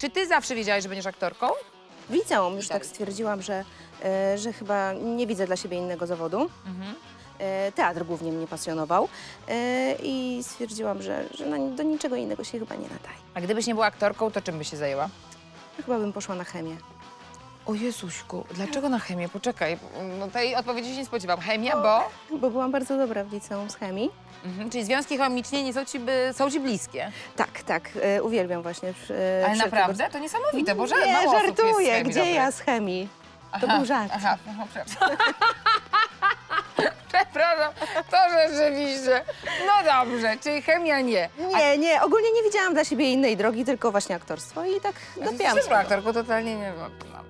Czy ty zawsze wiedziałaś, że będziesz aktorką? Liceum już tak stwierdziłam, że, e, że chyba nie widzę dla siebie innego zawodu. Mhm. E, teatr głównie mnie pasjonował e, i stwierdziłam, że, że do niczego innego się chyba nie nadaje. A gdybyś nie była aktorką, to czym byś się zajęła? Chyba bym poszła na chemię. O Jezuśku, dlaczego na chemię? Poczekaj, no tej odpowiedzi się nie spodziewam. Chemia, bo... Bo byłam bardzo dobra w liceum z chemii. Mhm, czyli związki chemicznie nie są ci, by, są ci bliskie. Tak, tak, e, uwielbiam właśnie. E, Ale wszelkiego- naprawdę? To niesamowite, bo że Nie, mało osób jest z żartuję, chemii gdzie dobrych. ja z chemii? To był żart. Aha, aha, przepraszam. To rzeczywiście. No dobrze, czyli chemia nie. Nie, nie, ogólnie nie widziałam dla siebie innej drogi, tylko właśnie aktorstwo i tak A dopięłam Przyszła aktorką totalnie nie wiem. No,